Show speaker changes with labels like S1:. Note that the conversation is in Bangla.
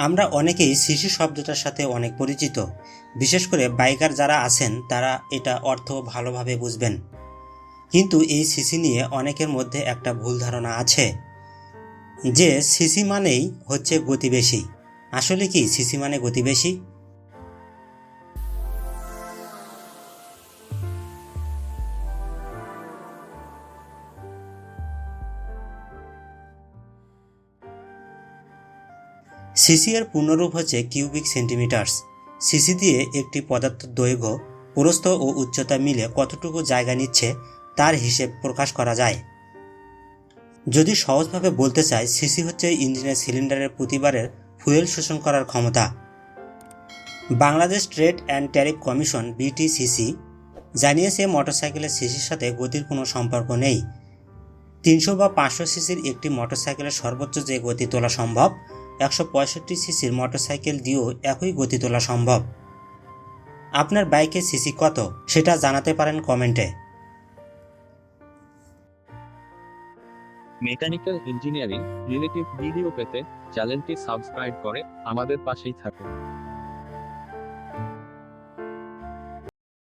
S1: আমরা অনেকেই শিশু শব্দটার সাথে অনেক পরিচিত। বিশেষ করে বাইকার যারা আছেন, তারা এটা অর্থ ভালোভাবে বুঝবেন। কিন্তু এই সিসি নিয়ে অনেকের মধ্যে একটা ভুল ধারণা আছে। যে সিসি মানেই হচ্ছে গতিবেশী। আসলে কি সিসি মানে গতি বেশি সিসি এর পূর্ণরূপ হচ্ছে কিউবিক সেন্টিমিটার্স। সিসি দিয়ে একটি পদার্থের দৈর্ঘ্য প্রস্থ ও উচ্চতা মিলে কতটুকু জায়গা নিচ্ছে তার হিসেব প্রকাশ করা যায়। যদি সহজভাবে বলতে চাই, সিসি হচ্ছে ইঞ্জিনের সিলিন্ডারের প্রতিবারের ফুয়েল শোষণ করার ক্ষমতা। Bangladesh trade and tariff commission, BTCC, জানিয়েছে মোটরসাইকেলের সিসির সাথে গতির কোনো সম্পর্ক নেই। তিনশো বা পাঁচশো সিসির একটি মোটরসাইকেলের সর্বোচ্চ যে গতি তোলা সম্ভব একশো পঁয়ষট্টি সিসির মোটরসাইকেল দিয়েও একই গতি তোলা সম্ভব। আপনার বাইকের সিসি কত, সেটা জানাতে পারেন কমেন্টে।
S2: মেকানিক্যাল ইঞ্জিনিয়ারিং রিলেটিভ ভিডিও পেতে চ্যানেলটি সাবস্ক্রাইব করে আমাদের পাশেই থাকুন।